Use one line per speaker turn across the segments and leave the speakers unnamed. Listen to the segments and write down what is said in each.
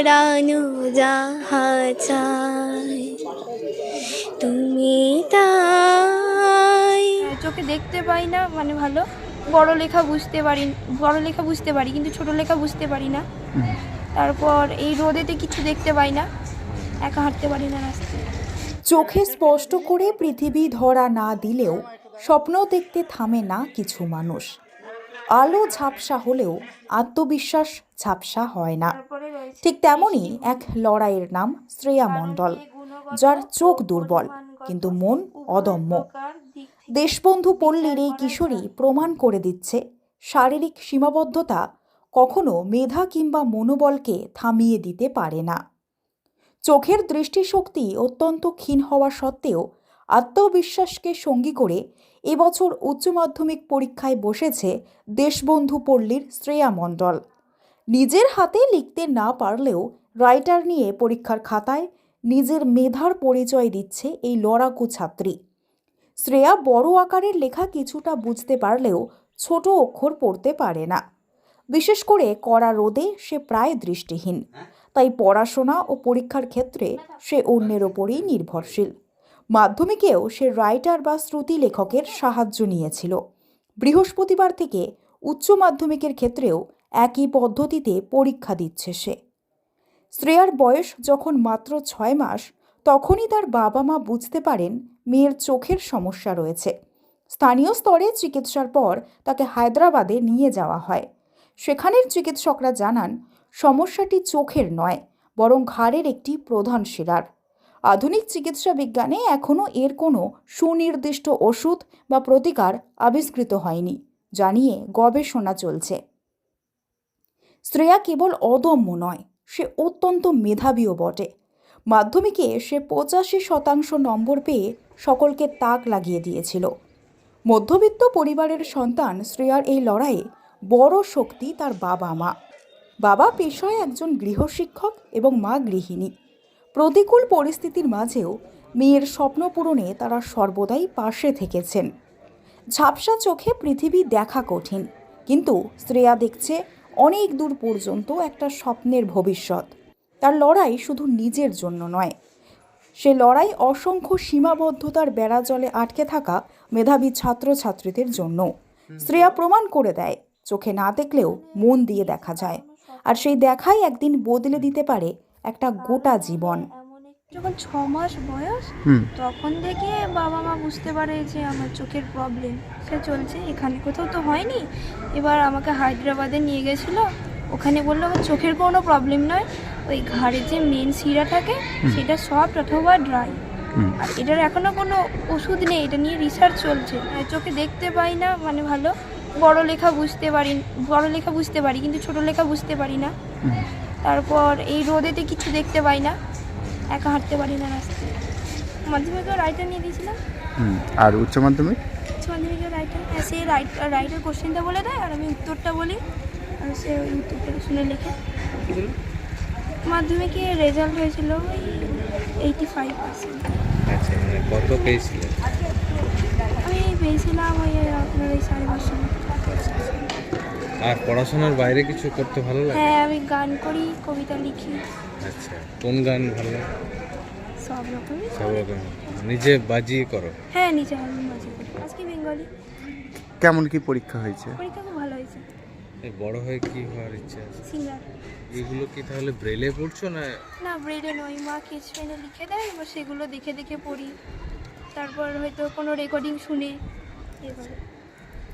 হারানো যাহা চাই তুমি তাই।
চোখে দেখতে পাই না মানে ভালো। বড় লেখা বুঝতে পারি বড় লেখা বুঝতে পারি কিন্তু ছোট লেখা বুঝতে পারি না। তারপর এই রোদেতে কিছু দেখতে পাই না একা হাঁটতে পারি না রাস্তায়।
চোখে স্পষ্ট করে পৃথিবী ধরা না দিলেও স্বপ্ন দেখতে থামে না কিছু মানুষ। আলো ঝাপসা হলেও আত্মবিশ্বাস ঝাপসা হয় না। ঠিক তেমনই এক লড়াইয়ের নাম শ্রেয়া মণ্ডল যার চোখ দুর্বল কিন্তু মন অদম্য। দেশবন্ধু পল্লীর এই কিশোরী প্রমাণ করে দিচ্ছে শারীরিক সীমাবদ্ধতা কখনো মেধা কিংবা মনোবলকে থামিয়ে দিতে পারে না। চোখের দৃষ্টিশক্তি অত্যন্ত ক্ষীণ হওয়া সত্ত্বেও আত্মবিশ্বাসকে সঙ্গী করে এবছর উচ্চ মাধ্যমিক পরীক্ষায় বসেছে দেশবন্ধু পল্লীর শ্রেয়া মণ্ডল। নিজের হাতে লিখতে না পারলেও রাইটার নিয়ে পরীক্ষার খাতায় নিজের মেধার পরিচয় দিচ্ছে এই লড়াকু ছাত্রী। শ্রেয়া বড় আকারের লেখা কিছুটা বুঝতে পারলেও ছোট অক্ষর পড়তে পারে না। বিশেষ করে কড়া রোদে সে প্রায় দৃষ্টিহীন। তাই পড়াশোনা ও পরীক্ষার ক্ষেত্রে সে অন্যের ওপরই নির্ভরশীল। মাধ্যমিকেও সে রাইটার বা শ্রুতি লেখকের সাহায্য নিয়েছিল। বৃহস্পতিবার থেকে উচ্চ মাধ্যমিকের ক্ষেত্রেও একই পদ্ধতিতে পরীক্ষা দিচ্ছে সে। শ্রেয়ার বয়স যখন মাত্র ছয় মাস, তখনই তার বাবা মা বুঝতে পারেন মেয়ের চোখের সমস্যা রয়েছে। স্থানীয় স্তরে চিকিৎসার পর তাকে হায়দ্রাবাদে নিয়ে যাওয়া হয়। সেখানের চিকিৎসকরা জানান, সমস্যাটি চোখের নয়, বরং ঘাড়ের একটি প্রধান শিরার। আধুনিক চিকিৎসা বিজ্ঞানে এখনও এর কোনো সুনির্দিষ্ট ওষুধ বা প্রতিকার আবিষ্কৃত হয়নি, জানিয়ে গবেষণা চলছে। শ্রেয়া কেবল অদম্য নয়, সে অত্যন্ত মেধাবীও বটে। মাধ্যমিকে সে পঁচাশি শতাংশ নম্বর পেয়ে সকলকে তাক লাগিয়ে দিয়েছিল। মধ্যবিত্ত পরিবারের সন্তান শ্রেয়ার এই লড়াইয়ে বড় শক্তি তার বাবা মা বাবা পেশায় একজন গৃহশিক্ষক এবং মা গৃহিণী। প্রতিকূল পরিস্থিতির মাঝেও মেয়ের স্বপ্ন পূরণে তারা সর্বদাই পাশে থেকেছেন। ঝাপসা চোখে পৃথিবী দেখা কঠিন, কিন্তু শ্রেয়া দেখছে অনেক দূর পর্যন্ত একটা স্বপ্নের ভবিষ্যৎ। তার লড়াই শুধু নিজের জন্য নয়। সে লড়াই অসংখ্য সীমাবদ্ধতার বেড়া জলে আটকে থাকা মেধাবী ছাত্রছাত্রীদের জন্য। শ্রেয়া প্রমাণ করে দেয়, চোখে না দেখলেও মন দিয়ে দেখা যায়। আর সেই দেখাই একদিন বদলে দিতে পারে একটা গোটা জীবন।
যখন ছ মাস বয়স তখন থেকে বাবা মা বুঝতে পারে যে আমার চোখের প্রবলেম সে চলছে এখানে কোথাও তো হয়নি। এবার আমাকে হায়দ্রাবাদে নিয়ে গেছিল। ওখানে বলল আমার চোখের কোনো প্রবলেম নয়। ওই ঘাড়ে যে মেন শিরা থাকে সেটা সফট অথবা ড্রাই আর এটার এখনও কোনো ওষুধ নেই। এটা নিয়ে রিসার্চ চলছে। চোখে দেখতে পাই না মানে ভালো। বড় লেখা বুঝতে পারি বড় লেখা বুঝতে পারি কিন্তু ছোট লেখা বুঝতে পারি না। তারপর এই রোদেতে কিছু দেখতে পাই না। একা হাঁটতে পারি না রাস্তায়। মাধ্যমিকেও রাইটার নিয়ে দিয়েছিলাম।
হুম আর উচ্চ মাধ্যমিক?
উচ্চ মাধ্যমিকের রাইটার হ্যাঁ সে রাইট রাইটার কোশ্চেনটা বলে দেয় আর আমি উত্তরটা বলি। আর সে ওই উত্তরটা শুনে লেখে। মাধ্যমিকে রেজাল্ট হয়েছিল ওই এইটি ফাইভ পার্সেন্ট
আচ্ছা কত পেয়েছিলেন
আমি পেয়েছিলাম ওই আপনার ওই সাড়ে পাঁচশো।
আর পড়াশোনার বাইরে কিছু করতে ভালো লাগে?
হ্যাঁ আমি গান করি কবিতা লিখি।
আচ্ছা। কোন গান ভালো? লাগে
সব
রকম। নিজে বাজিয়ে করো।
হ্যাঁ নিচে হারমোন বাজিয়ে করি। আজকে বেঙ্গলি।
কেমন কি পরীক্ষা হয়েছে?
পরীক্ষা খুব ভালো হয়েছে।
এই বড় হয়ে কি হওয়ার ইচ্ছা আছে?
সিঙ্গার
এগুলো কি তাহলে ব্রেলে পড়ছো না?
না ব্রেডে নয়। মা কেচ পেনে লিখে দেয় এবার সেগুলো দেখে দেখে পড়ি। তারপর হয়তো কোনো রেকর্ডিং শুনে এভাবে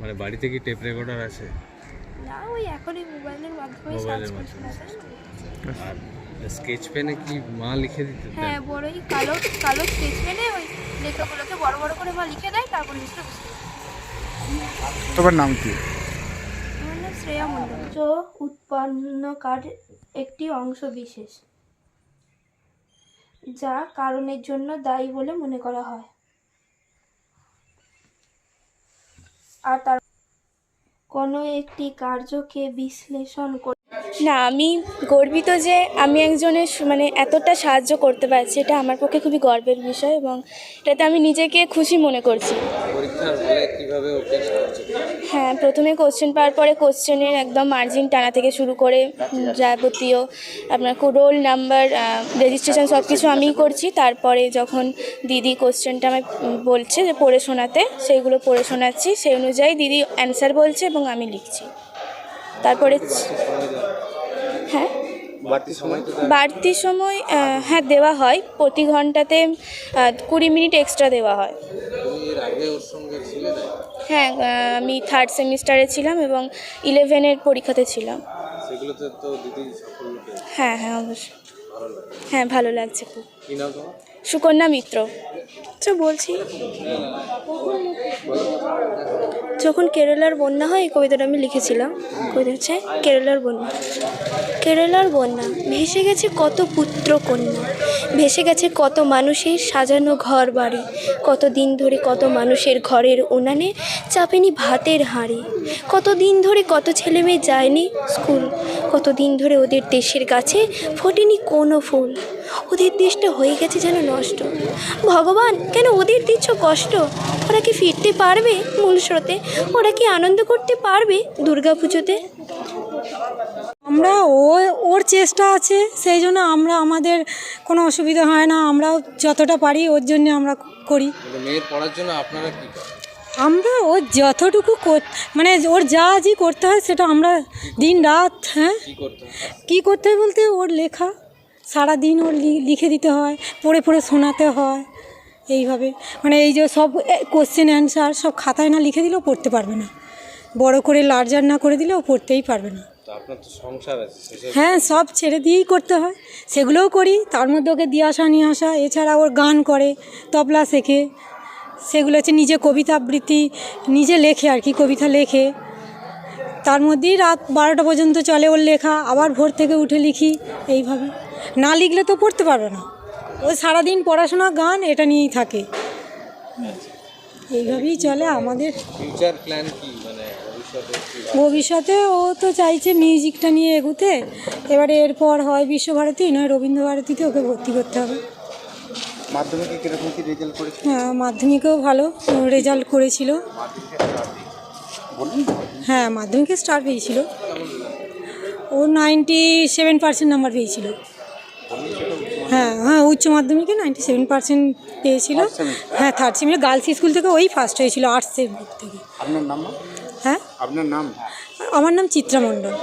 মানে বাড়িতে কি টেপ রেকর্ডার আছে?
না ওই এখনই মোবাইলের মাধ্যমে সার্চ করে।
আর স্কেচ পেনে কি মা লিখে দিতে?
হ্যাঁ বড়ই কালো কালো স্কেচ পেনে ওই লেখাগুলোকে বড় বড় করে মা লিখে দেয় তারপর মিস্টার বুঝতে
তোমার নাম কি?
আমার নাম শ্রেয়া মণ্ডল। উচ্চ উৎপন্নকার একটি অংশ বিশেষ যা কারণের জন্য দায়ী বলে মনে করা হয়। আর তার কোনো একটি কার্যকে বিশ্লেষণ করে
না আমি গর্বিত যে আমি একজনের মানে এতটা সাহায্য করতে পারছি এটা আমার পক্ষে খুবই গর্বের বিষয় এবং এটাতে আমি নিজেকে খুশি মনে করছি? হ্যাঁ প্রথমে কোশ্চেন পাওয়ার পরে কোশ্চেনের একদম মার্জিন টানা থেকে শুরু করে যাবতীয় আপনার রোল নাম্বার রেজিস্ট্রেশন সব কিছু আমিই করছি। তারপরে যখন দিদি কোশ্চেনটা আমায় বলছে যে পড়ে শোনাতে সেইগুলো পড়ে শোনাচ্ছি। সেই অনুযায়ী দিদি অ্যান্সার বলছে এবং আমি লিখছি। তারপরে হ্যাঁ?
বাড়তি সময়
হ্যাঁ দেওয়া হয়। প্রতি ঘন্টাতে কুড়ি মিনিট এক্সট্রা দেওয়া হয়। হ্যাঁ আমি থার্ড সেমিস্টারে ছিলাম এবং ইলেভেনের পরীক্ষাতে ছিলাম।
তো
হ্যাঁ হ্যাঁ অবশ্যই। হ্যাঁ ভালো লাগছে খুব।
কি নাম তোমার?
সুকন্যা মিত্র। আচ্ছা বলছি। যখন কেরালার বন্যা হয়, এই কবিতাটা আমি লিখেছিলাম। কবিতা হচ্ছে কেরালার বন্যা। কেরালার বন্যা, ভেসে গেছে কত পুত্র কন্যা, ভেসে গেছে কত মানুষের সাজানো ঘর বাড়ি, কত দিন ধরে কত মানুষের ঘরের উনানে চাপেনি ভাতের হাঁড়ি, কত দিন ধরে কত ছেলে মেয়ে যায়নি স্কুল কত দিন ধরে ওদের দেশের গাছে ফোটেনি কোনো ফুল। ওদের দেশটা হয়ে গেছে যেন নষ্ট। ভগবান কেন ওদের দিচ্ছ কষ্ট? ওরা কি ফিরতে পারবে মূল স্রোতে? ওরা কি আনন্দ করতে পারবে দুর্গাপুজোতে
আমরা ও ওর চেষ্টা আছে সেই জন্য আমরা আমাদের কোনো অসুবিধা হয় না। আমরাও যতটা পারি ওর জন্য আমরা করি।
মেয়ের পড়ার জন্য আপনারা কি করেন?
আমরা ওর যতটুকু কর- মানে ওর যা যে করতে হয় সেটা আমরা দিন রাত হ্যাঁ?
কি করতে হয়?
বলতে ওর লেখা। সারা দিন ওর লিখে দিতে হয় পড়ে পড়ে শোনাতে হয় এইভাবে। মানে এই যে সব কোশ্চেন অ্যান্সার সব খাতায় না লিখে দিলেও পড়তে পারবে না। বড় করে লার্জার না করে দিলেও পড়তেই পারবে না। হ্যাঁ সব ছেড়ে দিয়েই করতে হয়। সেগুলোও করি তার মধ্যে ওকে দিয়ে আসা নিয়ে আসা এছাড়া ওর গান করে তবলা শেখে সেগুলো হচ্ছে নিজে কবিতা আবৃত্তি নিজে লেখে আর কি কবিতা লেখে। তার মধ্যেই রাত বারোটা পর্যন্ত চলে ওর লেখা আবার ভোর থেকে উঠে লিখি এইভাবে। না লিখলে তো পড়তে পারবে না। ও সারাদিন পড়াশোনা গান এটা নিয়েই থাকে। এইভাবেই চলে আমাদের।
ফিউচার প্ল্যান কি? মানে ভবিষ্যতে
ভবিষ্যতে ও তো চাইছে মিউজিকটা নিয়ে এগোতে। এবারে এরপর হয় বিশ্বভারতী নয় রবীন্দ্রভারতীতে ওকে ভর্তি করতে হবে।
মাধ্যমিকে কীরকম কি রেজাল্ট করেছে
হ্যাঁ মাধ্যমিকেও ভালো রেজাল্ট করেছিল। হ্যাঁ মাধ্যমিকে স্টার পেয়েছিল। ও নাইনটি সেভেন পার্সেন্ট নাম্বার পেয়েছিল। হ্যাঁ হ্যাঁ উচ্চ মাধ্যমিকে নাইনটি সেভেন পার্সেন্ট পেয়েছিল। হ্যাঁ থার্ড সেমিস্টার গার্লস স্কুল থেকে ওই ফার্স্ট হয়েছিল আর্টসের গ্রুপ থেকে।
আপনার নাম?
হ্যাঁ?
আপনার নাম?
আমার নাম চিত্রা মণ্ডল।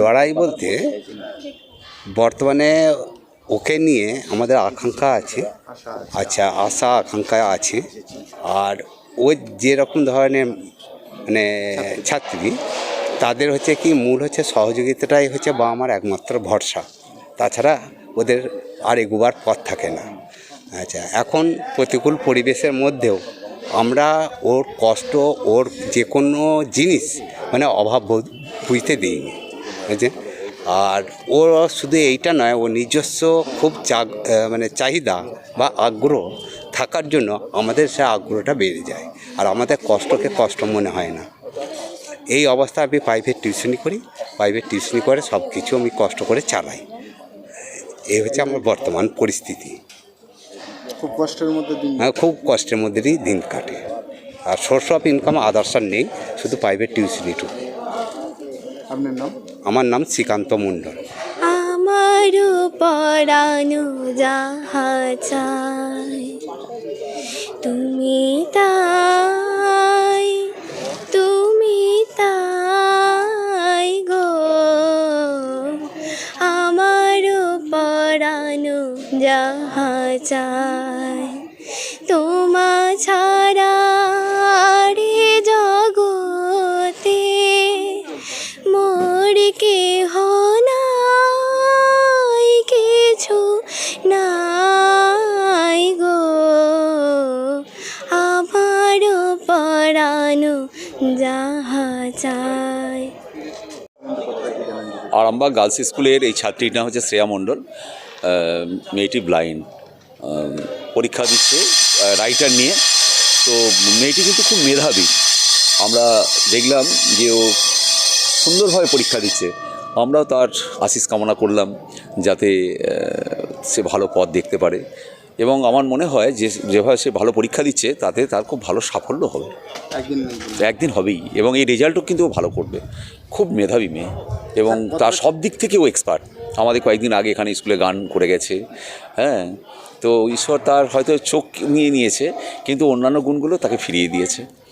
লড়াই বলতে বর্তমানে ওকে নিয়ে আমাদের আকাঙ্ক্ষা আছে। আচ্ছা আশা, আকাঙ্ক্ষা আছে। আর ও যেরকম ধরনের মানে ছাত্রী, তাদের হচ্ছে কি মূল হচ্ছে সহযোগিতাটাই হচ্ছে বা আমার একমাত্র ভরসা। তাছাড়া ওদের আর এগোবার পথ থাকে না। আচ্ছা এখন প্রতিকূল পরিবেশের মধ্যেও আমরা ওর কষ্ট, ওর যে কোনো জিনিস মানে অভাব বুঝতে দিইনি। বুঝছেন আর ওর শুধু এইটা নয় ও নিজস্ব খুব চাগ মানে চাহিদা বা আগ্রহ থাকার জন্য আমাদের সে আগ্রহটা বেড়ে যায়। আর আমাদের কষ্টকে কষ্ট মনে হয় না। এই অবস্থা আমি প্রাইভেট টিউশনি করি। প্রাইভেট টিউশনি করে সব কিছু আমি কষ্ট করে চালাই। এই হচ্ছে আমার বর্তমান পরিস্থিতি।
খুব কষ্টের মধ্যে দিন
হ্যাঁ, খুব কষ্টের মধ্যে দিয়েই দিন কাটে। আর সোর্স অফ ইনকাম আদার্স নেই শুধু প্রাইভেট টিউশনিটুকু
আপনার নাম?
আমার নাম শ্রীকান্ত মণ্ডল।
আমারও পরানো যাহা চাই তুমি তাই তুমি তাই গো। আমারও পরানো যাহা চাই তোমা ছাড়া
আরামবাগ গার্লস স্কুলের এই ছাত্রীর নাম হচ্ছে শ্রেয়া মণ্ডল মেয়েটি ব্লাইন্ড। পরীক্ষা দিচ্ছে রাইটার নিয়ে। তো মেয়েটি কিন্তু খুব মেধাবী। আমরা দেখলাম যে ও সুন্দরভাবে পরীক্ষা দিচ্ছে। আমরাও তার আশিস কামনা করলাম যাতে সে ভালো পথ দেখতে পারে। এবং আমার মনে হয় যে যেভাবে সে ভালো পরীক্ষা দিচ্ছে তাতে তার খুব ভালো সাফল্য হবে।
একদিন একদিন।
হবেই এবং এই রেজাল্টও কিন্তু ভালো করবে। খুব মেধাবী মেয়ে এবং তার সব দিক থেকেও এক্সপার্ট আমাদের কয়েকদিন আগে এখানে স্কুলে গান করে গেছে হ্যাঁ? তো ঈশ্বর তার হয়তো চোখ নিয়ে নিয়েছে কিন্তু অন্যান্য গুণগুলো তাকে ফিরিয়ে দিয়েছে।